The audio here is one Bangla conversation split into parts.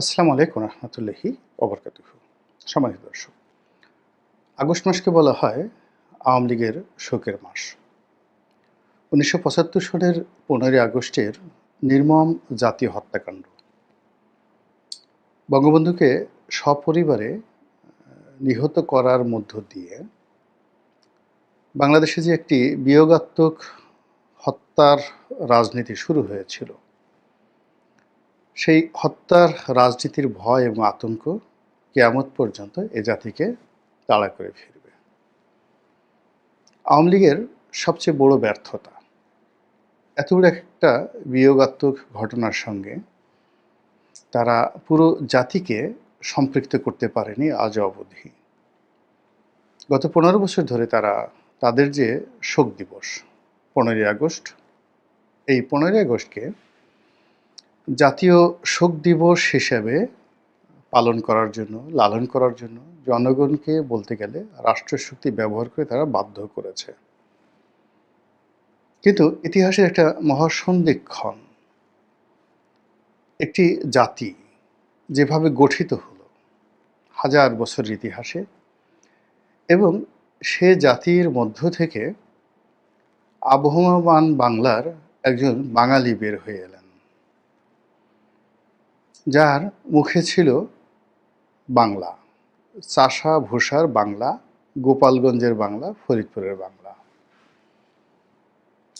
আসসালামু আলাইকুম রহমতুল্লাহি অবরকাতুহ সম্মানিত দর্শক, আগস্ট মাসকে বলা হয় আওয়ামী লীগের শোকের মাস। উনিশশো পঁচাত্তর সালের পনেরোই আগস্টের নির্মম জাতীয় হত্যাকাণ্ড। বঙ্গবন্ধুকে সপরিবারে নিহত করার মধ্য দিয়ে বাংলাদেশে যে একটি বিয়োগাত্মক হত্যার রাজনীতি শুরু হয়েছিল সেই হত্যার রাজনীতির ভয় এবং আতঙ্ক কেয়ামত পর্যন্ত এ জাতিকে তাড়া করে ফিরবে। আওয়ামী লীগের সবচেয়ে বড় ব্যর্থতা, এত বড় একটা বিয়োগাত্মক ঘটনার সঙ্গে তারা পুরো জাতিকে সম্পৃক্ত করতে পারেনি, আজ অবধি। গত পনেরো বছর ধরে তারা তাদের যে শোক দিবস, পনেরোই আগস্ট, এই পনেরোই আগস্টকে জাতীয় শোক দিবস হিসেবে পালন করার জন্য, লালন করার জন্য জনগণকে বলতে গেলে রাষ্ট্রশক্তি ব্যবহার করে তারা বাধ্য করেছে। কিন্তু ইতিহাসের একটা মহাসন্ধিক্ষণ, একটি জাতি যেভাবে গঠিত হলো হাজার বছরের ইতিহাসে এবং সে জাতির মধ্য থেকে আবহমান বাংলার একজন বাঙালি বের হয়ে এলেন। যার মুখে ছিল বাংলা, চাষা ভূষার বাংলা, গোপালগঞ্জের বাংলা, ফরিদপুরের বাংলা।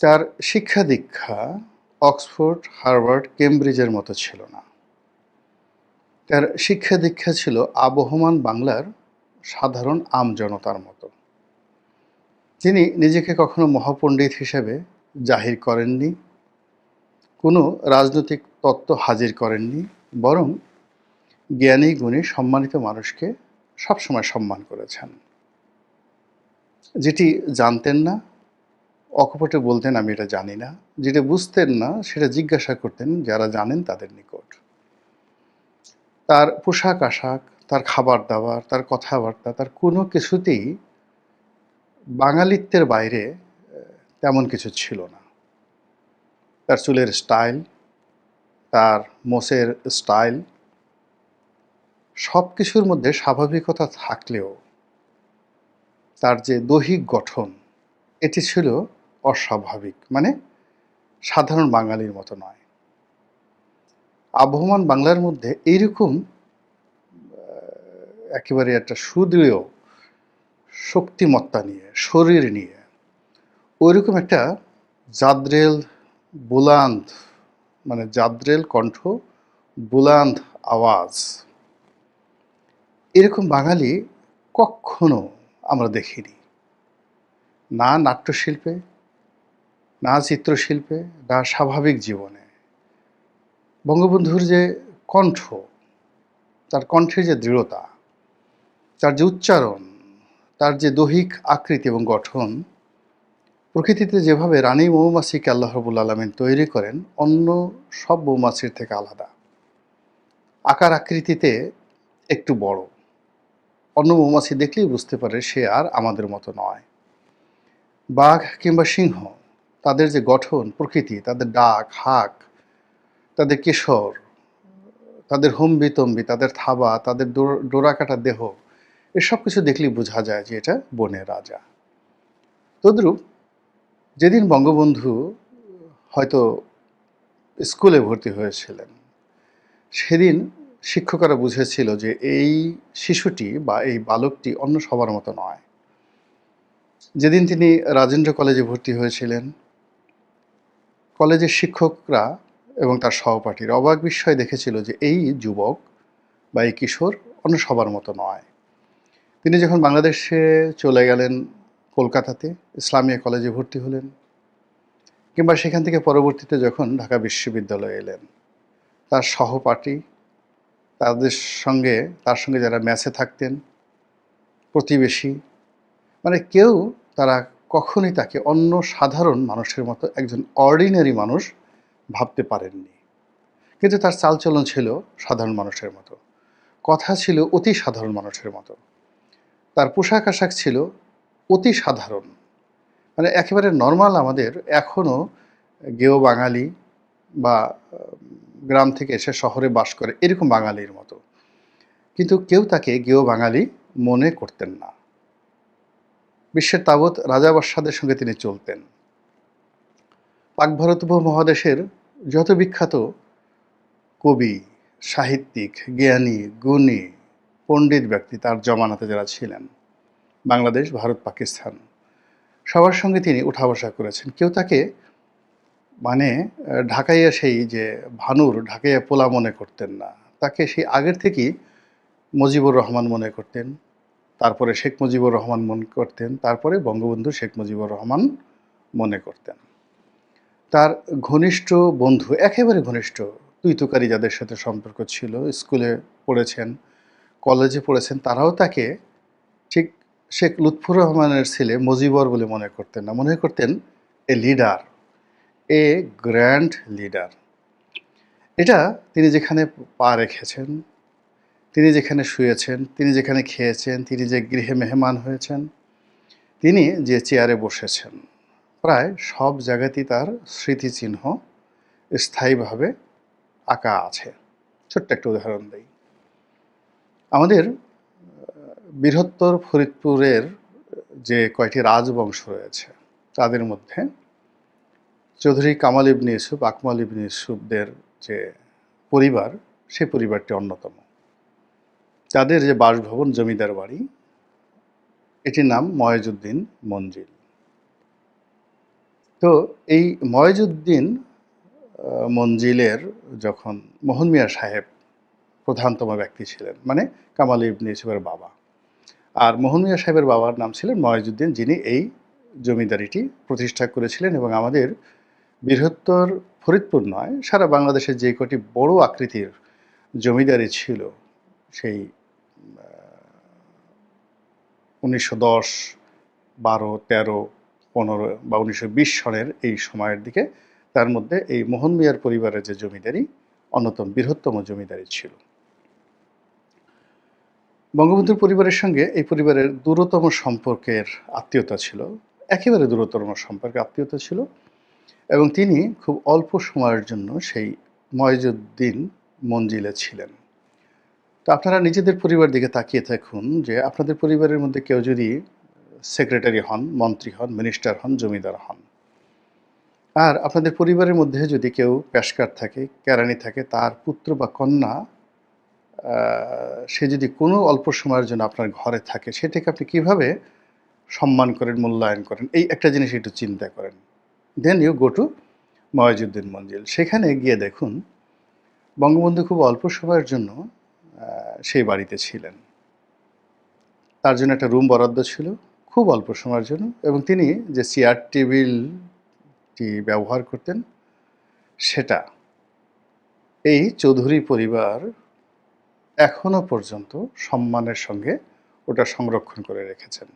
তার শিক্ষা দীক্ষা অক্সফোর্ড, হার্ভার্ড, কেমব্রিজের মতো ছিল না। তার শিক্ষা দীক্ষা ছিল আবহমান বাংলার সাধারণ আমজনতার মতো। তিনি নিজেকে কখনো মহাপণ্ডিত হিসেবে জাহির করেননি, কোনো রাজনৈতিক তত্ত্ব হাজির করেননি বরং জ্ঞানী গুণী সম্মানিত মানুষকে সবসময় সম্মান করেছেন। যেটি জানতেন না, অকপটে বলতেন, আমি এটা জানি না। যেটা বুঝতেন না, সেটা জিজ্ঞাসা করতেন, যারা জানেন তাদের নিকট। তার পোশাক আশাক, তার খাবার দাবার, তার কথাবার্তা, তার কোনো কিছুতেই বাঙালিত্বের বাইরে তেমন কিছু ছিল না। তার চুলের স্টাইল তার মোষের স্টাইল সব কিছুর মধ্যে স্বাভাবিকতা থাকলেও তার যে দৈহিক গঠন, এটি ছিল অস্বাভাবিক মানে সাধারণ বাঙালির মতো নয়। আবহমান বাংলার মধ্যে এইরকম একেবারে একটা সুদৃঢ় শক্তিমত্তা নিয়ে, শরীর নিয়ে, ওইরকম একটা জাদ্রেল, বুলান্দ মানে জাদ্রেল কণ্ঠ, বুলান্দ আওয়াজ। এরকম বাঙালি কখনো আমরা দেখিনি। না নাট্যশিল্পে, না চিত্রশিল্পে, না স্বাভাবিক জীবনে। বঙ্গবন্ধুর যে কণ্ঠ, তার কণ্ঠের যে দৃঢ়তা, তার যে উচ্চারণ, তার যে দৈহিক আকৃতি এবং গঠন প্রকৃতিতে যেভাবে রানী মৌমাছিকে আল্লাহ রবুল আলমিন তৈরি করেন, অন্য সব মৌমাছির থেকে আলাদা। আকার আকৃতিতে একটু বড়। অন্য মৌমাছি দেখলেই বুঝতে পারে সে আর আমাদের মতো নয়। বাঘ কিংবা সিংহ, তাদের যে গঠন, প্রকৃতি, তাদের ডাক, হাক, তাদের কেশর, তাদের হম্বিতম্বি, তাদের থাবা, তাদের ডোর- ডোরাকাটা দেহ, এসব কিছু দেখলেই বোঝা যায় যে এটা বনের রাজা। তদ্রূপ যেদিন বঙ্গবন্ধু হয়তো স্কুলে ভর্তি হয়েছিলেন, সেদিন শিক্ষকরা বুঝেছিল যে এই শিশুটি বা এই বালকটি অন্য সবার মতো নয়। যেদিন তিনি রাজেন্দ্র কলেজে ভর্তি হয়েছিলেন, কলেজের শিক্ষকরা এবং তার সহপাঠীরা অবাক বিস্ময় দেখেছিল যে এই যুবক বা এই কিশোর অন্য সবার মতো নয়। তিনি যখন বাংলাদেশে চলে গেলেন কলকাতাতে ইসলামিয়া কলেজে ভর্তি হলেন কিংবা সেখান থেকে পরবর্তীতে যখন ঢাকা বিশ্ববিদ্যালয়ে এলেন। তার সহপাঠী, তাদের সঙ্গে, তার সঙ্গে যারা ম্যাচে থাকতেন, প্রতিবেশী মানে কেউ তারা কখনই তাকে অন্য সাধারণ মানুষের মতো একজন অর্ডিনারি মানুষ ভাবতে পারেননি। কিন্তু তার চালচলন ছিল সাধারণ মানুষের মতো। কথা ছিল অতি সাধারণ মানুষের মতো। তার পোশাক আশাক ছিল অতি সাধারণ। মানে একেবারে নর্মাল আমাদের এখনও গেও বাঙালি বা গ্রাম থেকে এসে শহরে বাস করে এরকম বাঙালির মতো। কিন্তু কেউ তাকে গেও বাঙালি মনে করতেন না। বিশ্বের তাবৎ রাজা বাদশাদের সঙ্গে তিনি চলতেন। পাক ভারত যত বিখ্যাত কবি, সাহিত্যিক, জ্ঞানী, গুণী, পণ্ডিত ব্যক্তি তার জমানাতে যারা ছিলেন বাংলাদেশ, ভারত, পাকিস্তান। সবার সঙ্গে তিনি উঠা বসা করেছেন। কেউ তাকে মানে ঢাকাইয়া সেই যে ভানুর, ঢাকাইয়া পোলা মনে করতেন না। তাকে সেই আগের থেকেই মুজিবুর রহমান মনে করতেন। তারপরে শেখ মুজিবুর রহমান মনে করতেন। তারপরে বঙ্গবন্ধু শেখ মুজিবুর রহমান মনে করতেন। তার ঘনিষ্ঠ বন্ধু, একেবারে ঘনিষ্ঠ তুই তুকারি যাদের সাথে সম্পর্ক ছিল, স্কুলে পড়েছেন, কলেজে পড়েছেন, তারাও তাকে ঠিক শেখ লুৎফুর রহমানের ছেলে মজিবর বলে মনে করতেন না। মনে করতেন a leader, a grand leader. এটা তিনি যেখানে পা রেখেছেন, তিনি যেখানে শুয়েছেন, তিনি যেখানে খেয়েছেন, তিনি যে গৃহে মেহমান হয়েছেন, তিনি যে চেয়ারে বসেছেন, প্রায় সব জায়গাতেই তার স্মৃতিচিহ্ন স্থায়ীভাবে আঁকা আছে। ছোট্ট একটা উদাহরণ দিই। আমাদের বৃহত্তর ফরিদপুরের যে কয়টি রাজবংশ রয়েছে, তাদের মধ্যে চৌধুরী কামাল ইবনে ইউসুফ, আকমাল ইবনে ইউসুফদের যে পরিবার, সেই পরিবারটি অন্যতম। তাদের যে বাসভবন, জমিদার বাড়ি, এটির নাম ময়জুদ্দিন মঞ্জিল। তো এই ময়জুদ্দিন মঞ্জিলের যখন মোহন মিয়া সাহেব প্রধানতম ব্যক্তি ছিলেন মানে কামাল ইবনে ইউসুফের বাবা আর মোহন মিয়া সাহেবের বাবার নাম ছিলেন ময়জুদ্দিন, যিনি এই জমিদারিটি প্রতিষ্ঠা করেছিলেন এবং আমাদের বৃহত্তর ফরিদপুর নয়, সারা বাংলাদেশের যে কটি বড় আকৃতির জমিদারি ছিল, সেই উনিশশো দশ, বারো, তেরো, পনেরো বা উনিশশো বিশ সনের এই সময়ের দিকে, তার মধ্যে এই মোহন মিয়ার পরিবারের যে জমিদারি, অন্যতম বৃহত্তম জমিদারি ছিল। বঙ্গবন্ধুর পরিবারের সঙ্গে এই পরিবারের দূরতম সম্পর্কের আত্মীয়তা ছিল, একেবারে দূরতম সম্পর্কে আত্মীয়তা ছিল এবং তিনি খুব অল্প সময়ের জন্য সেই ময়জুদ্দিন মঞ্জিলে ছিলেন। তো আপনারা নিজেদের পরিবার দিকে তাকিয়ে থাকুন যে আপনাদের পরিবারের মধ্যে কেউ যদি সেক্রেটারি হন, মন্ত্রী হন, মিনিস্টার হন, জমিদার হন। আর আপনাদের পরিবারের মধ্যে যদি কেউ পেশকার থাকে, কেরানি থাকে, তার পুত্র বা কন্যা সে যদি কোনো অল্প সময়ের জন্য আপনার ঘরে থাকে, সেটাকে আপনি কীভাবে সম্মান করেন, মূল্যায়ন করেন? এই একটা জিনিস একটু চিন্তা করেন। Then you go to Moyazuddin Manzil. সেখানে গিয়ে দেখুন, বঙ্গবন্ধু খুব অল্প সময়ের জন্য সেই বাড়িতে ছিলেন। তার জন্য একটা রুম বরাদ্দ ছিল, খুব অল্প সময়ের জন্য, এবং তিনি যে চেয়ার টেবিলটি ব্যবহার করতেন, সেটা এই চৌধুরী পরিবার এখনও পর্যন্ত সম্মানের সঙ্গে ওটা সংরক্ষণ করে রেখেছেন।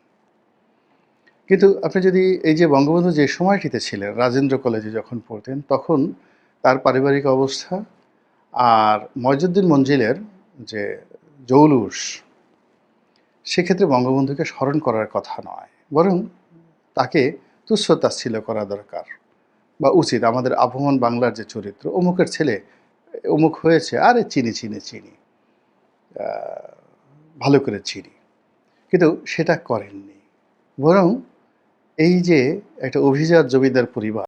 কিন্তু আপনি যদি এই যে বঙ্গবন্ধু যে সময়টিতে ছিলেন, রাজেন্দ্র কলেজে যখন পড়তেন, তখন তার পারিবারিক অবস্থা আর ময়জুদ্দিন মঞ্জিলের যে জৌলুস, সেক্ষেত্রে বঙ্গবন্ধুকে স্মরণ করার কথা নয়। বরং তাকে তুচ্ছ তাচ্ছিল্য করা দরকার বা উচিত। আমাদের আবহমান বাংলার যে চরিত্র, অমুকের ছেলে, অমুক হয়েছে, আরে চিনি চিনি চিনি। ভালো করে চিনি কিন্তু সেটা করেননি। বরং এই যে একটা অভিজাত জমিদার পরিবার